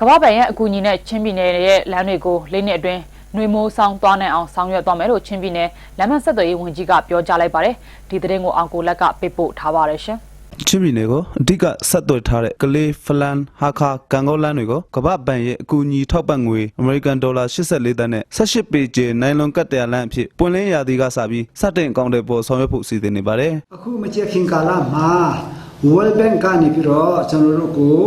ကမ္ဘာပံရဲ့အကူအညီနဲ့ချင်းပြည်နယ်ရဲ့လမ်းတွေကိုလေးနှစ်အတွင်းနှွေမိုးဆောင်သွားနိုင်အောင်ဆောင်ရွက်သွားမယ်လို့ချင်းပြည်နယ်လမ်းမဆက်သွယ်ရေးဝန်ကြီးကပြောကြားလိုက်ပါတယ်ဒီသတင်းကိုအောင်ကိုလက်ကပေးပို့ထားပါတယ်ရှင်ချင်းပြည်နယ်ကိုအဓိကဆက်သွယ်ထားတဲ့ကလေးဖလန်ဟာခါကန်ကောလန်းတွေကိုကမ္ဘာဘဏ်ရဲ့အကူအညီထောက်ပံ့ငွေအမေရိကန်ဒေါ်လာ84သန်းနဲ့18ပေကျနိုင်လွန်ကတ်တရားလမ်းအဖြစ်ပွင့်လင်းရာသီကစပြီးစတင်အကောင့်တွေပေါ်ဆောင်ရွက်ဖို့စီစဉ်နေပါတယ်အခုမကြခင်ကာလမှာ World Bank ကနေပြီးတော့ကျွန်တော်တို့ကို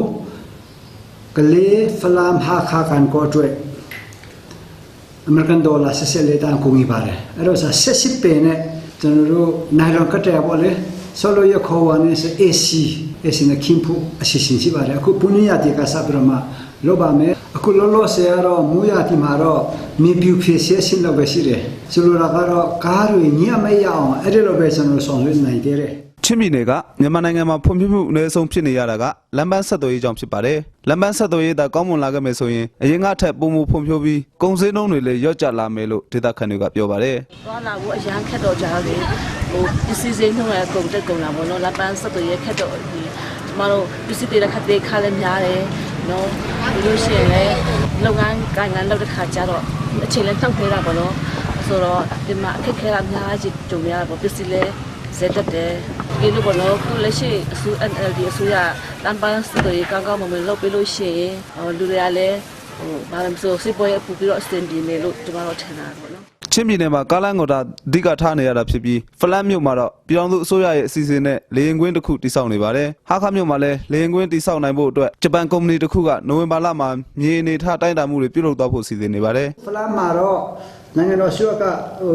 ကလေးဖလမ်ဟာခါကန်ကိုအတွက်အမေရိကန်ဒေါ်လာ14တန်ကုန်ပြီပါတယ်အဲ့တော့70ပေနဲ့ကျွန်တော်တို့နိုင်လွန်ကတ်တဲ့ပေါ့လေဆိုလိုရခေါ်ဝါနေစ AC AC နဲ့ခင်ဖူအရှိရှိရှိပါတယ်အခုပုန်ရတိကစားပြမလောပါမယ်အခုလောလောဆယ်ကတော့မူရတိမှာတော့မြေပြူဖြစ်ရှင်းရှင်းတော့ပဲရှိတယ်ဆိုလိုတာကတော့ကားတွေညံ့မရအောင်အဲ့ဒီလိုပဲကျွန်တော်ဆောင်ရွက်နိုင်သေးတယ် ချင်းပြည်နယ်ကမြန်မာနိုင်ငံမှာဖွံ့ဖြိုးမှုအနည်းဆုံးဖြစ်နေရတာကလမ်းပန်းဆက်သွယ်ရေးကြောင့်ဖြစ်ပါတယ်လမ်းပန်းဆက်သွယ်ရေးသာကောင်းမွန်လာခဲ့မယ်ဆိုရင်အရင်ကထက်ပုံမှုဖွံ့ဖြိုးပြီးကုန်စည်နှုန်းတွေလည်းလျော့ကျလာမယ်လို့ဒေသခံတွေကပြောပါတယ်သွားလာဖို့အရန်ခက်တော့ကြတယ်ဟိုပစ္စည်းစိမ်းနှုန်းလည်းကုန်တက်ကုန်လာပေါ့နော်လက်ပန်းဆက်သွယ်ရခက်တော့ဒီကျမတို့ပစ္စည်းတွေလည်းခက်သေးခါလည်းများတယ်နော်ဒီလိုရှိရင်လည်းလုပ်ငန်းကိုင်ငန်းလုပ်တဲ့ခါကျတော့အချိန်လည်းတောက်ခဲတာပေါ့နော်ဆိုတော့ဒီမှာအခက်ခဲတာအများကြီးကြုံရတာပေါ့ပစ္စည်းလည်း ဇက်တက်တယ်ဒီလိုပေါ့နော်ခုလက်ရှိအစိုး NLD အစိုးရလမ်းပန်းဆက်သွယ်ရေးကောင်းကောင်းမွန်မွန်လုပ်ပေးလို့ရှိရင်ဟိုလူတွေကလည်းဟိုဘာလို့မဆိုစစ်ပွဲအပူပြီးတော့အစင်ပြေနေလို့ကျမတို့ထင်တာပေါ့နော် ချင်းပြည်နယ်မှာကားလမ်းကိုတာအဓိကထားနေရတာဖြစ်ပြီးဖလတ်မြို့မှာတော့ပြည်တော်စုအစိုးရရဲ့အစီအစဉ်နဲ့လေရင်ကွင်းတစ်ခုတိစောက်နေပါတယ်။ဟာခမြို့မှာလည်းလေရင်ကွင်းတိစောက်နိုင်ဖို့အတွက်ဂျပန်ကုမ္ပဏီတစ်ခုကနိုဝင်ဘာလမှာမြေအနေထားတိုင်းတာမှုတွေပြုလုပ်သွားဖို့စီစဉ်နေပါတယ်။ဖလားမှာတော့နိုင်ငံတော်ရှိကဟို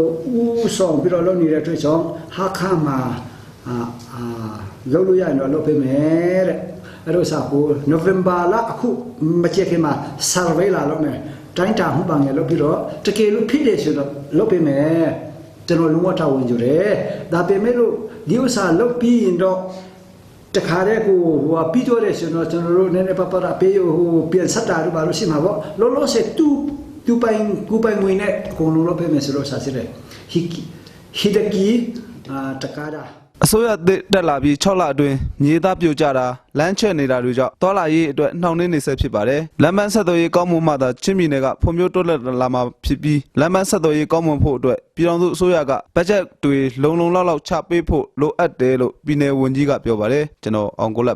ဦးဆောင်ပြီးတော့လုပ်နေတဲ့အတွက်ကြောင့်ဟာခါမှာ အာအာလုပ်လို့ရရင်တော့လုပ်ပေးမယ်တဲ့အဲ့တော့စာကိုနိုဝင်ဘာလအခုမကြခင်မှာ survey လာလုပ်မယ်တိုင်းတာမှုပါငယ်လုပ်ပြီးတော့တကယ်လို့ဖြစ်တယ်ဆိုတော့လုပ်ပေးမယ်ကျွန်တော်လုံးဝတာဝန်ယူတယ်ဒါပေမဲ့လို့ဒီဥစ္စာလုပ်ပြီးရင်တော့တခါတည်းကိုဟိုပြီးတော့တယ်ဆိုတော့ကျွန်တော်တို့နည်းနည်းပပရာပေးဟိုပြန်ဆက်တာတို့ဘာလို့ရှိမှာပေါ့လောလောဆယ်တူတူပိုင်ကူပိုင်ငွေနဲ့အကုန်လုံးလုပ်ပေးမယ်ဆိုတော့ဆာစစ်တယ်ဟီဟီဒကီအာတကားတာ အစိုးရသစ်တက်လာပြီး6လအတွင်းမြေသားပြိုကျတာလမ်းချက်နေတာတွေကြောင့်တောလာရေးအတွက်နှောင့်နှေးနေဆဲဖြစ်ပါတယ်။လမ်းမဆက်သွယ်ရေးကောင်းမွန်မှသာချင်းပြည်နယ်ကဖွံ့ဖြိုးတိုးတက်လာမှာဖြစ်ပြီးလမ်းမဆက်သွယ်ရေးကောင်းမွန်ဖို့အတွက်ပြည်ထောင်စုအစိုးရကဘတ်ဂျက်တွေလုံလုံလောက်လောက်ချပေးဖို့လိုအပ်တယ်လို့ပြည်နယ်ဝန်ကြီးကပြောပါတယ်။ကျွန်တော်အောင်ကိုလက်